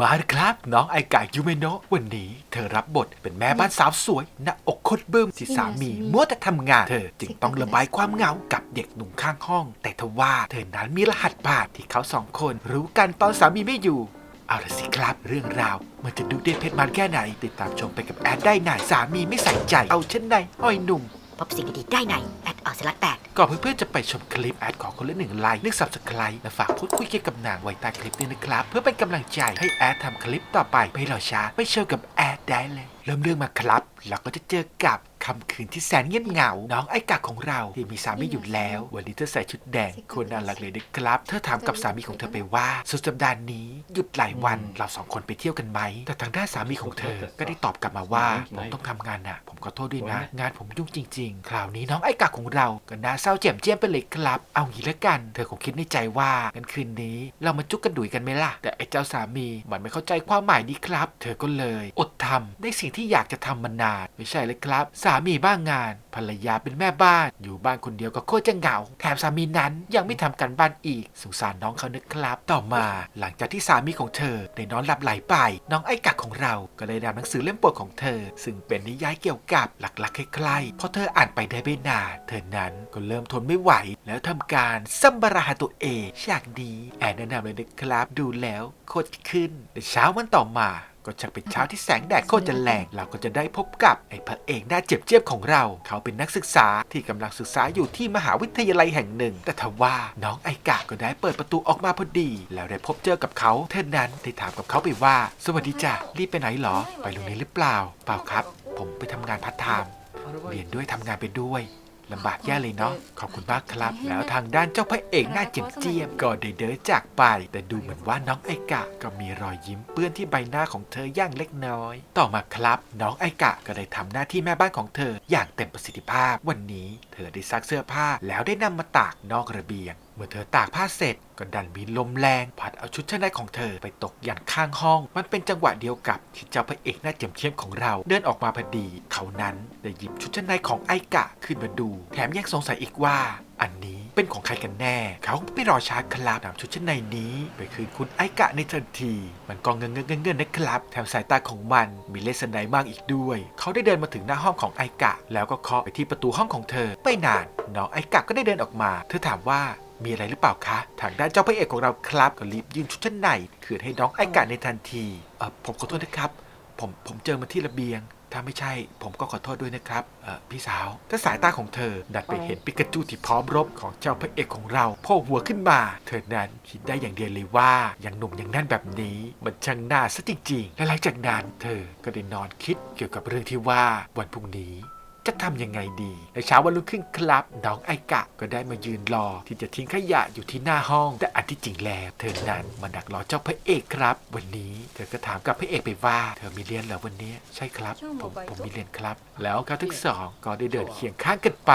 มาเลยครับน้องไอกายูเมโนะวันนี้เธอรับบทเป็นแม่บ้านสาวสวยหน้าอกคดเบึ้มที่สามีมัวแต่ทำงาน เธอจึงต้องระบายความเหงากับเด็กหนุ่มข้างห้อง แต่ทว่าเธอนั้นมีรหัสผ่านที่เขาสองคน รู้กันตอนสามีไม่อยู่ เอาละสิครับ เรื่องราว มันจะดูเด็ดเผ็ดมันแค่ไหน ติดตามชมไปกับแอดได้ไหนสามีไม่ใส่ใจ เอาเช่นในอ้อยหนุ่ม พบสิ่งดีๆได้ในแอดออสลัดแปดก่อนเพื่อนๆจะไปชมคลิปแอดขอคนละหนึ่งไลค์นึกสับสไคร์และฝากพูดคุยเกี่ยวกับหนังไว้ใต้คลิปด้วยนะครับ เพื่อเป็นกำลังใจให้แอดทำคลิปต่อไปไม่รอช้าไปเชิญกับแอดได้เลย เริ่มเรื่องมาครับเราก็จะเจอกับ คำคืนที่แสนเงียบเหงา น้องไอ้กากของเราที่มีสามีอยู่แล้ว วันนี้เธอใส่ชุดแดงโคนน่ารักเลยนะครับ เธอถามกับสามีของเธอไปว่า สุดสัปดาห์นี้ หยุดหลายวันเราสองคนไปเที่ยวกันไหม แต่ทางด้านสามีของเธอก็ได้ตอบกลับมาว่าผมต้องทำงานน่ะ ผมขอโทษด้วยนะ งานผมยุ่งจริง ๆ คราวนี้น้องไอ้กากของเราก็น่าเศร้าแจ่มเจียมไปเลยครับ เอางี้ละกัน เธอคงคิดในใจว่างั้นคืนนี้ เรามาจุกกันดุยกันไหมล่ะ แต่ไอ้เจ้าสามีมันไม่เข้าใจความหมายนี้ครับ เธอก็เลย อดทำในสิ่งที่อยากจะทำมานานไม่ใช่เลยครับสาามีบ้างงาน ภรรยาเป็นแม่บ้าน อยู่บ้านคนเดียวก็โคตรจะเหงา แถมสามีนั้นยังไม่ทำการบ้านอีกสงสารน้องเขานะครับ ต่อมาหลังจากที่สามีของเธอได้นอนหลับไหลไป น้องไอ้กักของเราก็เลยนำหนังสือเล่มโปรดของเธอ ซึ่งเป็นนิยายเกี่ยวกับหลักๆคล้ายๆพอเธออ่านไปได้ไม่นานเธอนั้นก็เริ่มทนไม่ไหว แล้วทำการซัมบาราหาตัวเองฉากนี้แอนแนะนำเลยนะครับ ดูแล้วโคตรขึ้นในเช้าวันต่อมา ก็จะเป็นเช้าที่แสงแดดโคตรจะแรงเราก็จะได้พบกับไอ้พระเอกหน้าเจ็บเจี๊ยบของเรา เขาเป็นนักศึกษาที่กำลังศึกษาอยู่ที่มหาวิทยาลัยแห่งหนึ่ง แต่ทว่าน้องไอกะก็ได้เปิดประตูออกมาพอดี แล้วได้พบเจอกับเขาเท่านั้นได้ถามกับเขาไปว่า สวัสดีจ้ะรีบไปไหนหรอ ไปโรงเรียนหรือเปล่า เปล่าครับ ผมไปทำงานพาร์ทไทม์เรียนด้วยทำงานไปด้วย ลำบากแย่เลยเนาะขอบคุณมากครับ แล้วทางด้านเจ้าพระเอกหน้าเจียมเจียมก็ได้เดินจากไป แต่ดูเหมือนว่าน้องไอกะ ก็มีรอยยิ้มเปื้อนที่ใบหน้าของเธออย่างเล็กน้อย ต่อมาครับ น้องไอกะก็ได้ทำหน้าที่แม่บ้านของเธออย่างเต็มประสิทธิภาพ วันนี้เธอได้ซักเสื้อผ้าแล้วได้นำมาตากนอกระเบียงเมื่อเธอตากผ้าเสร็จก็ดันมีลมแรงพัดเอาชุดชั้นในของเธอไปตกยันข้างห้อง มันเป็นจังหวะเดียวกับที่เจ้าพระเอกหน้าเจียมเทียมของเราเดินออกมาพอดี เขานั้นได้หยิบชุดชั้นในของไอกะขึ้นมาดู แถมยังสงสัยอีกว่า อันนี้เป็นของใครกันแน่ เขาไม่รอช้าครับนำชุดชั้นในนี้ไปคืนคุณไอกะในทันที มันกองเงินเงินเงินเงินนะครับ แถมสายตาของมันมีเลสไนมากอีกด้วย เขาได้เดินมาถึงหน้าห้องของไอกะ แล้วก็เคาะไปที่ประตูห้องของเธอ ไม่นานน้องไอกะก็ได้เดินออกมา เธอถามว่า มีอะไรหรือเปล่าคะ ทางด้านเจ้าพระเอกของเราครับก็รีบยื่นชุดชั้นในคืนให้น้องไอกะในทันทีเออผมขอโทษนะครับ ผมผมเจอมาที่ระเบียง ถ้าไม่ใช่ ผมก็ขอโทษด้วยนะครับเออพี่สาวแต่สายตาของเธอดันไปเห็นปิกาจูที่พร้อมรบของเจ้าพระเอกของเราโผล่หัวขึ้นมา เธอนั้นคิดได้อย่างเดียวเลยว่ายังหนุ่มยังแน่นแบบนี้ มันช่างน่าซะจริงๆและหลังจากนั้นเธอก็ได้นอนคิดเกี่ยวกับเรื่องที่ว่าวันพรุ่งนี้ จะทำยังไงดีในเช้าวันรุ่งขึ้นครับน้องไอกะก็ได้มายืนรอ ที่จะทิ้งขยะอยู่ที่หน้าห้อง แต่อันที่จริงแล้วเธอนั้นมาดักรอเจ้าพระเอกครับ วันนี้ เธอก็ถามกับพระเอกไปว่า เธอมีเรียนเหรอวันนี้ ใช่ครับ ผมผมมีเรียนครับ แล้วเขาทั้งสองก็ได้เดินเคียงข้างกันไป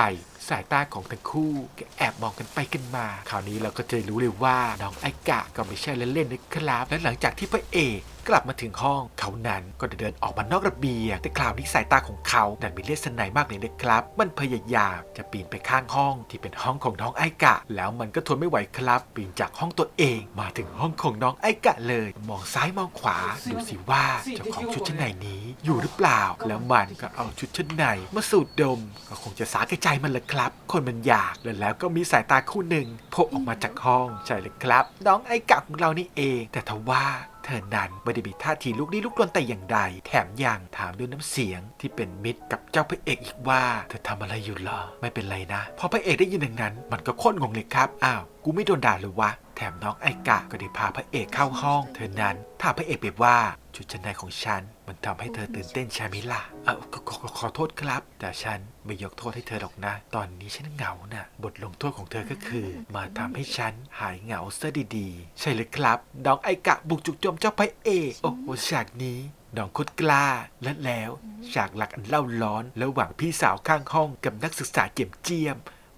สายตาของทั้งคู่ก็แอบมองกันไปกันมา คราวนี้เราก็จะรู้เลยว่าน้องไอกะก็ไม่ใช่เล่นๆนะครับ และหลังจากที่พระเอกกลับมาถึงห้องเขานั้นก็ได้เดินออกมานอกระเบียง แต่คราวนี้สายตาของเขาดันมีเลือดสนายมากเลยนะครับ มันพยายามจะปีนไปข้างห้องที่เป็นห้องของน้องไอกะ แล้วมันก็ทนไม่ไหวครับ ปีนจากห้องตัวเองมาถึงห้องของน้องไอกะเลย มองซ้ายมองขวาดูสิว่าเจ้าของชุดชั้นในนี้อยู่หรือเปล่า แล้วมันก็เอาชุดชั้นในมาสูดดม ก็คงจะสาแก่ใจมันเลยครับ คนมันอยากแล้วแล้วก็มีสายตาคู่หนึ่งโผล่ออกมาจากห้องใช่เลยครับ น้องไอกะของเรานี่เอง แต่ทว่าเธอนั้นไม่ได้มีท่าทีลุกลี้ลุกลนแต่อย่างใด แถมยังถามด้วยน้ำเสียงที่เป็นมิตรกับเจ้าพระเอกอีกว่า เธอทำอะไรอยู่เหรอ ไม่เป็นไรนะ พอพระเอกได้ยินอย่างนั้น มันก็โค้นงงเลยครับ อ้าว กูไม่โดนด่าเลยวะ แถมน้องไอกะก็ได้พาพระเอกเข้าห้อง เธอนั้นถามพระเอกไปว่าชุดชั้นในของฉัน มันทำให้เธอตื่นเต้นใช่ไหมล่ะเออขอขอขอโทษครับ แต่ฉันไม่ยกโทษให้เธอหรอกนะ ตอนนี้ฉันเหงาน่ะ บทลงโทษของเธอก็คือ มาทำให้ฉันหายเหงาซะดีๆ ใช่เลยครับน้องไอกะบุกจุกโจมเจ้าพระเอกโอ้โหฉากนี้น้องคตรกล้าและแล้วฉากหลักอันเล่าร้อน ระหว่างพี่สาวข้างห้องกับนักศึกษาเจียมเจียม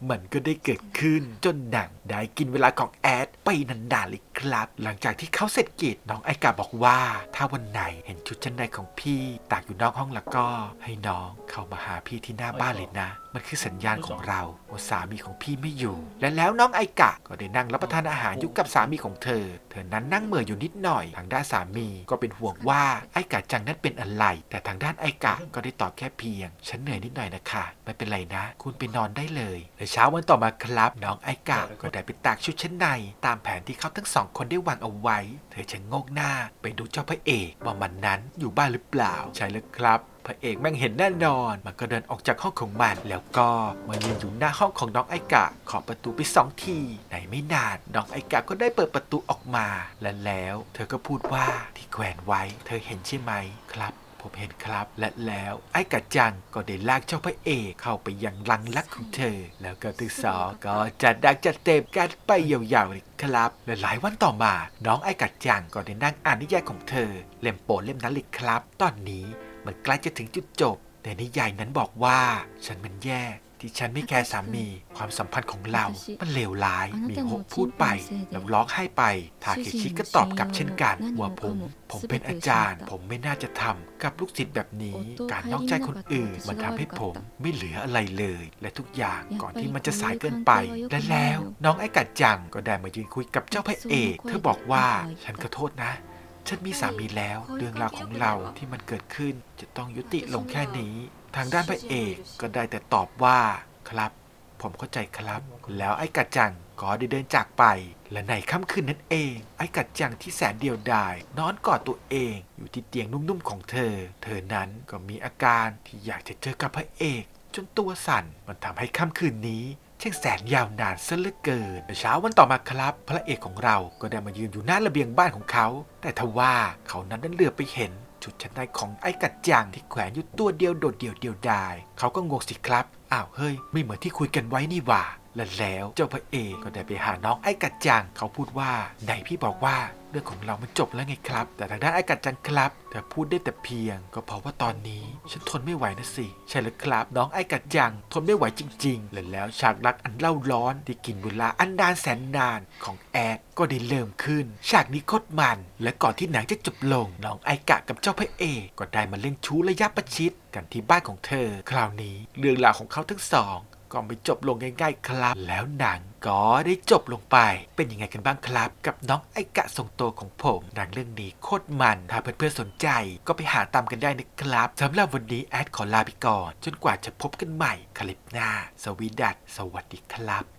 มันก็ได้เกิดขึ้นจนหนังได้กินเวลาของแอดไปนานๆเลยครับ หลังจากที่เขาเสร็จกิจน้องไอกาบอกว่า ถ้าวันไหนเห็นชุดชั้นในของพี่ตากอยู่นอกห้องแล้วก็ให้น้องเข้ามาหาพี่ที่หน้าบ้านเลยนะ มันคือสัญญาณของเราว่าสามีของพี่ไม่อยู่ และแล้วน้องไอกะก็ได้นั่งรับประทานอาหารอยู่กับสามีของเธอ เธอนั้นนั่งเหม่ออยู่นิดหน่อย ทางด้านสามีก็เป็นห่วงว่าไอกะจังนั้นเป็นอะไร แต่ทางด้านไอกะก็ได้ตอบแค่เพียง ฉันเหนื่อยนิดหน่อยนะคะไม่เป็นไรนะ คุณไปนอนได้เลยและเช้าวันต่อมาครับ น้องไอกะก็ได้ไปตากชุดชั้นใน ตามแผนที่เขาทั้งสองคนได้วางเอาไว้ เธอชะโงกหน้าไปดูเจ้าพระเอกว่ามันนั้นอยู่บ้านหรือเปล่า ใช่แล้วครับพระเอกแม่งเห็นแน่นอน มันก็เดินออกจากห้องของมัน แล้วก็มายืนอยู่หน้าห้องของน้องไอกะ ขอประตูไปสองทีในไม่นานน้องไอกะก็ได้เปิดประตูออกมา และแล้ว เธอก็พูดว่าที่แขวนไว้ เธอเห็นใช่ไหมครับผมเห็นครับ และแล้วไอ้กะจังก็ได้ลากเจ้าพระเอกเข้าไปยังลังลักของเธอ แล้วก็ตึกสอก็จัดดักจัดเต็มกันไปยาวๆเลยครับและหลายวันต่อมา น้องไอ้กะจังก็ได้นั่งอ่านนิยายของเธอ เล่มโปรเล่มนั้นเลยครับ ตอนนี้ มันใกล้จะถึงจุดจบ แต่นิยายนั้นบอกว่า ฉันมันแย่ที่ฉันไม่แคร์สามี ความสัมพันธ์ของเรา มันเลวร้าย มีหกพูดไป แล้วร้องไห้ไป ทาเคชิก็ตอบกลับเช่นกัน ว่าผม ผมเป็นอาจารย์ ผมไม่น่าจะทำกับลูกศิษย์แบบนี้ การนอกใจคนอื่น มันทำให้ผมไม่เหลืออะไรเลย และทุกอย่างก่อนที่มันจะสายเกินไป และแล้ว น้องไอ้กัดจังก็ได้มายืนคุยกับเจ้าพระเอก เธอบอกว่า ฉันขอโทษนะ ฉันมีสามีแล้ว เรื่องราวของเราที่มันเกิดขึ้นจะต้องยุติลงแค่นี้ ทางด้านพระเอกก็ได้แต่ตอบว่าครับ ผมเข้าใจครับ แล้วไอ้กัดจังก็ได้เดินจากไป และในค่ำคืนนั้นเอง ไอ้กัดจังที่แสนเดียวดายนอนกอดตัวเองอยู่ที่เตียงนุ่มๆของเธอ เธอนั้นก็มีอาการที่อยากจะเจอกับพระเอก จนตัวสั่นมันทำให้ค่ำคืนนี้ ช่างแสนยาวนานซะเหลือเกินเช้าวันต่อมาครับ พระเอกของเราก็ได้มายืนอยู่หน้าระเบียงบ้านของเขา แต่ทว่าเขานั้นได้เหลือไปเห็นชุดชั้นในของไอ้กัดจังที่แขวนอยู่ตัวเดียวโดดเดี่ยวเดียวดาย เขาก็งงสิครับ อ้าวเฮ้ย ไม่เหมือนที่คุยกันไว้นี่หว่า และแล้วเจ้าพระเอกก็ได้ไปหาน้องไอ้กัดจัง เขาพูดว่าไหนพี่บอกว่าเรื่องของเรามันจบแล้วไงครับ แต่ทางด้านไอ้กัดจังครับเธอพูดได้แต่เพียง ก็เพราะว่าตอนนี้ฉันทนไม่ไหวนะสิใช่แล้วครับ น้องไอ้กัดจัง ทนไม่ไหวจริงๆและแล้วฉากรักอันเล่าร้อนที่กินเวลาอันนานแสนนานของแอดก็ได้เริ่มขึ้น ฉากนี้โคตรมัน และก่อนที่หนังจะจบลงน้องไอกะกับเจ้าพระเอกก็ได้มาเล่นชู้ระยะประชิดกันที่บ้านของเธอ คราวนี้เรื่องราวของเขาทั้งสอง ก็ไม่จบลงง่ายๆครับ แล้วหนังก็ได้จบลงไป เป็นยังไงกันบ้างครับ กับน้องไอกะทรงโตของผมหนังเรื่องนี้โคตรมัน ถ้าเพื่อนๆสนใจก็ไปหาตามกันได้นะครับสำหรับวันนี้แอดขอลาไปก่อน จนกว่าจะพบกันใหม่คลิปหน้า สวีดัสสวัสดีครับ